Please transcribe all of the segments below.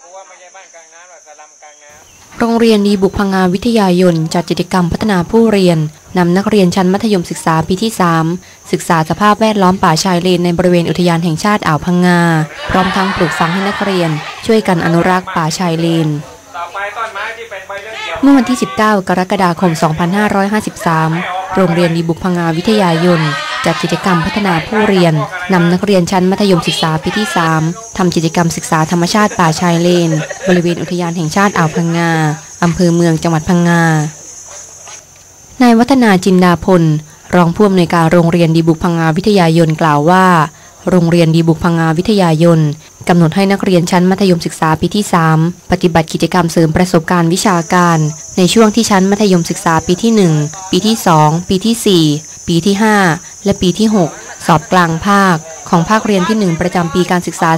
กูว่าไม่ใช่บ้านกลางน้ำหรอกสลัมกลางน้ำโรงเรียนดีบุกพังงาวิทยายนจัดกิจกรรมพัฒนาผู้เรียนนำนักเรียนชั้นมัธยมศึกษาปีที่ 3 ศึกษาสภาพแวดล้อมป่าชายเลนในบริเวณอุทยานแห่งชาติอ่าวพังงา พร้อมทั้งปลูกฝังให้นักเรียน ช่วยกันอนุรักษ์ป่าชายเลนต่อไปต้นไม้ที่เป็นใบเลื่อนเกี่ยวเมื่อวันที่ 19 กรกฎาคม 2553 โรงเรียนดีบุกพังงาวิทยายน จัดกิจกรรมพัฒนาผู้เรียนนำนักเรียนชั้นมัธยมศึกษาปีที่ 3 ทำกิจกรรมศึกษาธรรมชาติป่าชายเลน บริเวณอุทยานแห่งชาติอ่าวพังงาอำเภอเมืองจังหวัดพังงานายวัฒนาจินดาพล รองผู้อำนวยการโรงเรียนดีบุกพังงาวิทยายนกล่าวว่า โรงเรียนดีบุกพังงาวิทยายนกำหนดให้นักเรียนชั้นมัธยมศึกษาปีที่ 3 ปฏิบัติกิจกรรมเสริมประสบการณ์วิชาการ ในช่วงที่ชั้นมัธยมศึกษาปีที่ 1 ปีที่ 2 ปีที่ 4 ปีที่ 5 และปีที่ 6 สอบกลางภาค ของภาคเรียนที่ 1 ประจำปีการศึกษา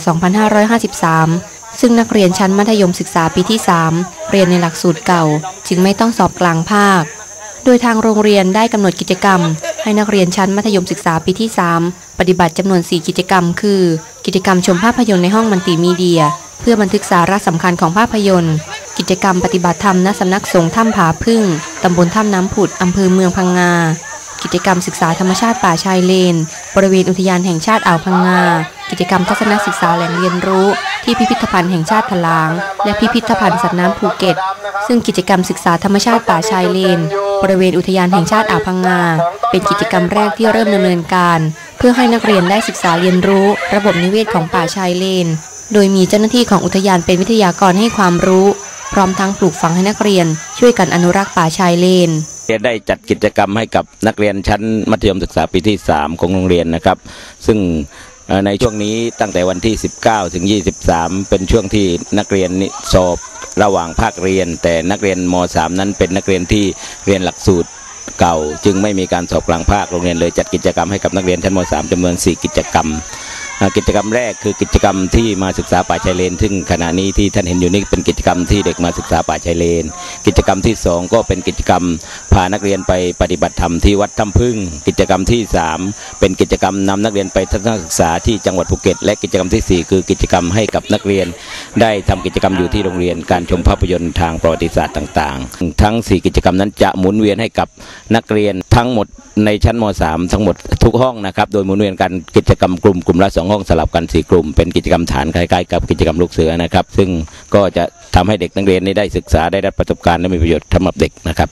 2553 ซึ่งนักเรียนชั้นมัธยมศึกษาปีที่ 3 เรียนในหลักสูตรเก่า จึงไม่ต้องสอบกลางภาค โดยทางโรงเรียนได้กำหนดกิจกรรม ให้นักเรียนชั้นมัธยมศึกษาปีที่ 3 ปฏิบัติจำนวน 4 กิจกรรม คือ กิจกรรมชมภาพยนตร์ในห้องมัลติมีเดีย เพื่อบันทึกสาระสำคัญของภาพยนตร์ กิจกรรมปฏิบัติธรรมณสำนักสงฆ์ถ้ำผาพึ่งตำบลถ้ำน้ำผุดอำเภอเมืองพังงา จกรรมศึกษาธรรมชาติป่าชายเลน บริเวณอุทยานแห่งชาติอ่าวพังงา กิจกรรมทัศนศึกษาแหล่งเรียนรู้ ที่พิพิธภัณฑ์แห่งชาติถลาง และพิพิธภัณฑ์สัตว์น้ำภูเก็ต ซึ่งกิจกรรมศึกษาธรรมชาติป่าชายเลน บริเวณอุทยานแห่งชาติอ่าวพังงา เป็นกิจกรรมแรกที่เริ่มดำเนินการ เพื่อให้นักเรียนได้ศึกษาเรียนรู้ ระบบนิเวศของป่าชายเลน โดยมีเจ้าหน้าที่ของอุทยานเป็นวิทยากรให้ความรู้ พร้อมทั้งปลูกฝังให้นักเรียน ช่วยกันอนุรักษ์ป่าชายเลน ได้จัดกิจกรรมให้กับนักเรียนชั้นมัธยมศึกษาปีที่ 3 ของโรงเรียนนะครับ ซึ่งในช่วงนี้ตั้งแต่วันที่ 19 ถึง 23 เป็นช่วงที่นักเรียนสอบระหว่างภาคเรียน แต่นักเรียนม 3 นั้นเป็นนักเรียนที่เรียนหลักสูตรเก่า จึงไม่มีการสอบกลางภาคโรงเรียนเลยจัดกิจกรรมให้กับนักเรียนชั้นม 3 จำนวน 4 กิจกรรม กิจกรรมแรกคือกิจกรรมที่มาศึกษาป่าชายเลน ซึ่งขณะนี้ที่ท่านเห็นอยู่นี่เป็นกิจกรรมที่เด็กมาศึกษาป่าชายเลน กิจกรรมที่สองก็เป็นกิจกรรมพานักเรียนไปปฏิบัติธรรมที่วัดถ้ำพึ่ง กิจกรรมที่สามเป็นกิจกรรมนำนักเรียนไปทัศนศึกษาที่จังหวัดภูเก็ต และกิจกรรมที่สี่คือกิจกรรมให้กับนักเรียน ได้ทำกิจกรรมอยู่ที่โรงเรียนการชมภาพยนตร์ทางประวัติศาสตร์ต่างๆ ทั้ง 4 กิจกรรมนั้นจะหมุนเวียนให้กับนักเรียนทั้งหมดในชั้นม .3 ทั้งหมดทุกห้องนะครับ โดยหมุนเวียนกันกิจกรรมกลุ่มกลุ่มละสองห้องสลับกัน4กลุ่ม เป็นกิจกรรมฐานคล้ายๆกับกิจกรรมลูกเสือนะครับ ซึ่งก็จะทำให้เด็กนักเรียนนี้ได้ศึกษาได้รับประสบการณ์และมีประโยชน์สำหรับเด็กนะครับ